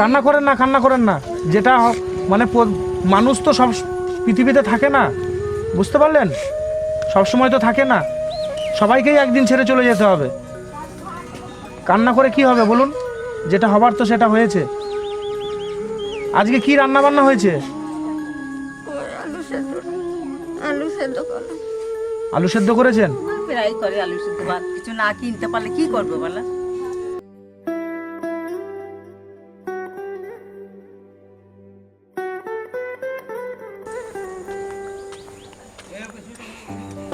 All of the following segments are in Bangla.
কান্না করেন না কান্না করেন না। যেটা মানে মানুষ তো সব পৃথিবীতে থাকে না। বুঝতে পারলেন? সব সময় তো থাকে না। সবাইকেই একদিন ছেড়ে চলে যেতে হবে। কান্না করে কি হবে বলুন? যেটা হবার তো সেটা হয়েছে। আজকে কি রান্না বান্না হয়েছে আলু সেদ্ধ। আলু করেছেন? প্রায় করে আলু সিদ্ধ। ভাত কিছু না কিনতে পারলে কি করবে বলো?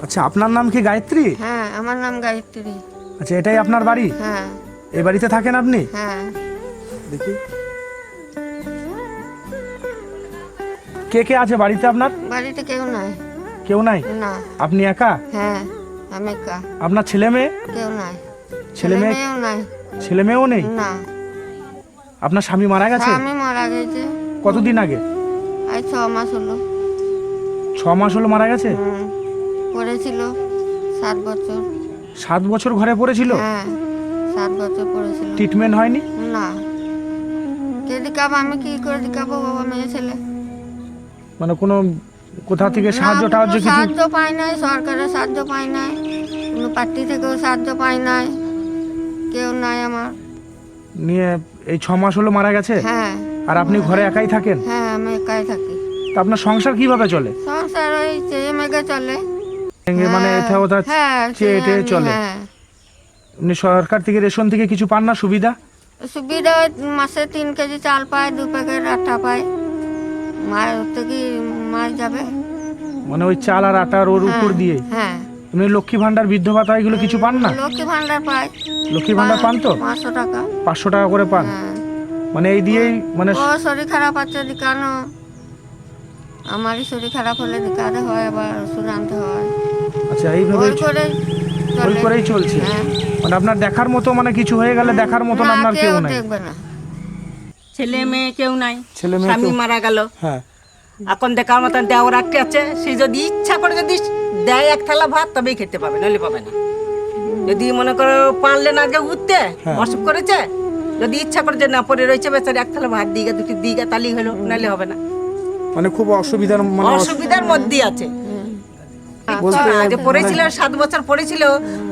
আচ্ছা আপনার নাম কি গায়ত্রী? হ্যাঁ আমার নাম গায়ত্রী। আচ্ছা এটাই আপনার বাড়ি? হ্যাঁ। এই বাড়িতে থাকেন আপনি? হ্যাঁ। দেখি। কে কে আছে বাড়িতে আপনার? বাড়িতে কেউ নাই। কেউ নাই? না। আপনি একা? হ্যাঁ আমি একা। আপনার ছেলে মেয়ে? কেউ নাই। ছেলে মেয়ে? নাই। ছেলে মেয়েও নেই? না। আপনার স্বামী মারা গেছে? আমি মারা গেছে। কতদিন আগে? আজ ছ মাস হলো। ছ মাস হলো মারা গেছে? হুম, পড়েছিল সাত বছর। সাত বছর ঘরে পড়েছিল? হ্যাঁ সাত বছর পড়েছিল। ট্রিটমেন্ট হয়নি? না। কে দিকাবো আমি কি করে দিকাবো বাবা মেয়ে ছেলে। মানে কোনো কোথা থেকে সাহায্য টাহায্য কিছু? সাহায্য পাই নাই সরকারের সাহায্য পাই নাই কোনো পার্টি থেকেও সাহায্য পাই নাই কেউ নাই আমার। নিয়ে এই ছ মাস হলো মারা গেছে? হ্যাঁ। আর আপনি ঘরে একাই থাকেন? হ্যাঁ আমি একাই থাকি। তা আপনার সংসার কীভাবে চলে? সংসার ওই চেয়ে মেঘে চলে। মানে হ্যাঁ, এটা ওটা হ্যাঁ আমি- চলে। হ্যাঁ। এমনি সরকার থেকে রেশন থেকে কিছু পান না সুবিধা? সুবিধা মাসে তিন কেজি চাল পায় দু প্যাকেট আটা পায়। মায়ের ওতে কি যাবে? মানে ওই চাল আর আটার ওর উপর দিয়ে? হ্যাঁ। এমনি লক্ষ্মী ভান্ডার বৃদ্ধ ভাতা এগুলো কিছু পান না? লক্ষ্মী ভান্ডার পায়। লক্ষ্মী ভান্ডার পান তো? পাঁচশো টাকা। পাঁচশো টাকা করে পান? হ্যাঁ। মানে এই দিয়েই মানে ও শরীর খারাপ আছে দিকানো। আমারই শরীর খারাপ হলে দিকাতে হয় আবার ওষুধ আনতে হয়। আচ্ছা এইভাবে ওই করে ওই করেই চলছে। হ্যাঁ। মানে আপনার দেখার মতো মানে কিছু হয়ে গেলে দেখার মতন না আপনার কেউ নাই। দেখবে না। ছেলে মেয়ে কেউ নাই। ছেলে মেয়ে স্বামী কেউ- মারা গেল। হ্যাঁ। এখন দেখার মতন দেওয়ার একটা আছে। সে যদি ইচ্ছা করে যদি দেয় এক থালা ভাত তবেই খেতে পাবে নইলে পাবে না। যদি মনে করো পারলে না আজকে উঠতে হ্যাঁ। অসুখ করেছে যদি ইচ্ছা করে যে না পরে রয়েছে বেচারি এক থালা ভাত দিকে দুটি দিকে তালি হলো নাহলে হবে না। মানে খুব অসুবিধার মানে অসুবিধার মধ্যে আছে। আচ্ছা, পড়েছিল সাত বছর পড়েছিল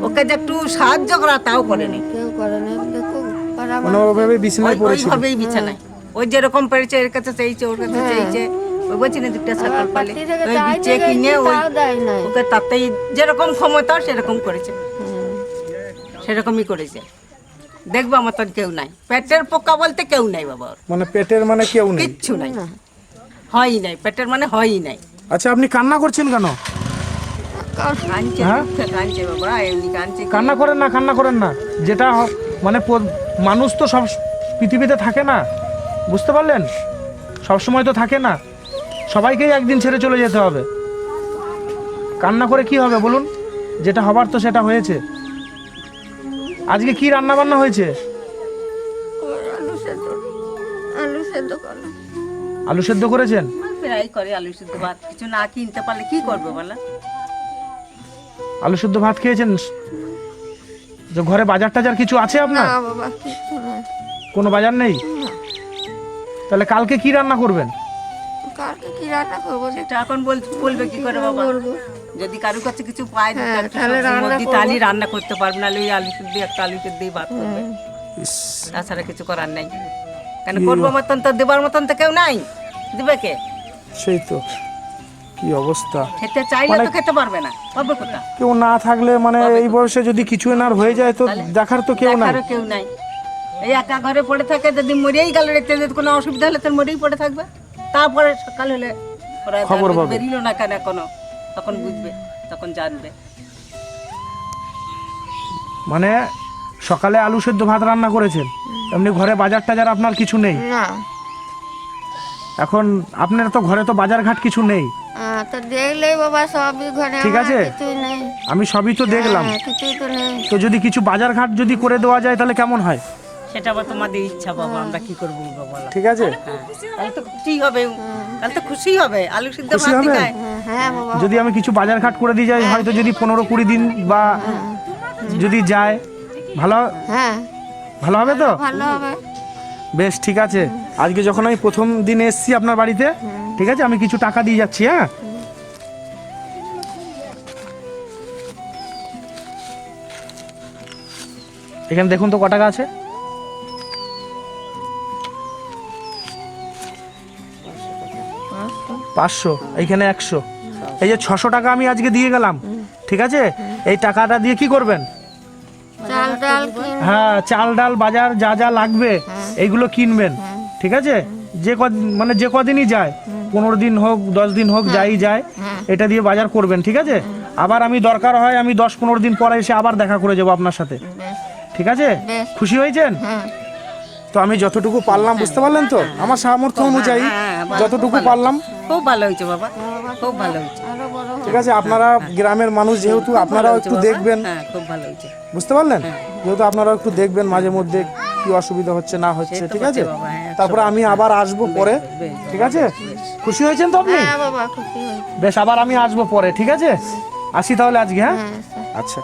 ওকে যে একটু সাহায্য করা তাও করেনি। কেউ করে না দেখো পাড়া মানে ওভাবে বিছানায় পড়েছিল। ওইভাবেই বিছানায়। ওই যেরকম পেরেছে এর কাছে চাইছে ওর কাছে চাইছে ওই বলছি না দুটা সাইকেল পালে। ওই বিচে কিনে ওই তাও দেয় নাই। ওকে তাতেই যেরকম ক্ষমতা সেরকম করেছে। সেরকমই করেছে। দেখব আমার তোর কেউ নাই। পেটের পোকা বলতে কেউ নাই বাবা মানে পেটের মানে কেউ নেই? কিচ্ছু নাই। হয়ই নাই পেটের মানে হয়ই নাই। আচ্ছা আপনি কান্না করছেন কেন? হ্যাঁ? কান্না করেন না কান্না করেন না। যেটা মানে মানুষ তো সব পৃথিবীতে থাকে না। বুঝতে পারলেন? সব সময় তো থাকে না। সবাইকেই একদিন ছেড়ে চলে যেতে হবে। কান্না করে কি হবে বলুন? যেটা হবার তো সেটা হয়েছে। আজকে কি রান্না বান্না হয়েছে? আলু সেদ্ধ। আলু করেছেন? প্রায় করে আলু সিদ্ধ। ভাত কিছু না কিনতে পারলে কি করবে বলো? আলু শুদ্ধ ভাত খেয়েছেন? যে ঘরে বাজার টাজার কিছু আছে না আপনার বাবা কিচ্ছু নাই। কোনো বাজার নেই? তাহলে কালকে কি রান্না করবেন? কালকে কি রান্না করব? সেটা এখন বল- বলবে কি করে বাবা? বলব। যদি কারোর কাছে কিছু পায় দু হ্যাঁ, তাহলে রান্না করব। তাহলে রান্না করতে পারবে না ওই আলু সিদ্ধ একটা আলু সিদ্ধ ভাত করবে। তাছাড়া কিছু করার নাই। কেন করব মতন তো দেবার মতন তো কেউ নাই। দিবে কে? সেই তো। কি অবস্থা? খেতে চাইলে মানে তো খেতে পারবে না। পারবে কোথা কেউ না থাকলে মানে এই বয়সে যদি কিছু এনার হয়ে যায় তো দেখার তো কেউ নাই। কেউ নাই। এই একা ঘরে পড়ে থাকে যদি মরেই গেল রেখে যদি কোনো অসুবিধা হলে তোর মরেই পড়ে থাকবে। তারপরে সকাল হলে খবর পাবে। বেরিলো না কেন কোনো তখন বুঝবে তখন জানবে। মানে সকালে আলু সেদ্ধ ভাত রান্না করেছেন? এমনি ঘরে বাজার টাজার আপনার কিছু নেই? না। এখন আপনার তো ঘরে তো বাজার ঘাট কিছু নেই। তো দেখলেই বাবা সবই ঘরে ঠিক আছে। কিছুই নেই। আমি সবই তো দেখলাম। হ্যাঁ, কিছুই তো নেই। তো যদি কিছু বাজার ঘাট যদি করে দেওয়া যায় তাহলে কেমন হয়? সেটা আবার তোমাদের ইচ্ছা বাবা আমরা কি করব বাবা ঠিক আছে? তাহলে তো খুশি হবে। তাহলে তো খুশি হবে। আলু সিদ্ধ খুশি হবে? হ্যাঁ, হ্যাঁ যদি আমি কিছু বাজার ঘাট করে দিয়ে যাই হয়তো যদি পনেরো কুড়ি দিন বা যদি যায় ভালো? হ্যাঁ। ভালো হবে তো? ভালো হবে। বেশ ঠিক আছে। আজকে যখন আমি প্রথম দিন এসেছি আপনার বাড়িতে ঠিক আছে? আমি কিছু টাকা দিয়ে যাচ্ছি হ্যাঁ? এখানে দেখুন তো ক টাকা আছে? পাঁচশো। এইখানে একশো। এই যে ছশো টাকা আমি আজকে দিয়ে গেলাম ঠিক আছে? এই টাকাটা দিয়ে কি করবেন? হ্যাঁ চাল ডাল বাজার যা যা লাগবে এইগুলো কিনবেন ঠিক আছে? যে কদিন মানে যে কদিনই যায় পনেরো দিন হোক দশ দিন হোক যাই যায় এটা দিয়ে বাজার করবেন ঠিক আছে? আবার আমি দরকার হয় আমি দশ পনেরো দিন পরে এসে আবার দেখা করে যাব আপনার সাথে। ঠিক আছে? খুশি হয়েছেন? হ্যাঁ তো আমি যতটুকু পারলাম বুঝতে পারলেন তো? আমার সামর্থ্য অনুযায়ী হ্যাঁ, যতটুকু পারলাম। খুব ভালো হয়েছে বাবা খুব ভালো হয়েছে। ঠিক আছে আপনারা গ্রামের মানুষ যেহেতু আপনারাও একটু দেখবেন। হ্যাঁ খুব ভালো হয়েছে। বুঝতে পারলেন? যেহেতু আপনারা একটু দেখবেন মাঝে মধ্যে কি অসুবিধা হচ্ছে না হচ্ছে ঠিক আছে? হ্যাঁ, তারপরে আমি আবার আসব পরে ঠিক আছে? খুশি হয়েছেন তো আপনি? হ্যাঁ বাবা খুশি হয়েছে। বেশ আবার আমি আসব পরে ঠিক আছে? আসি তাহলে আজকে হ্যাঁ? হ্যাঁ আচ্ছা।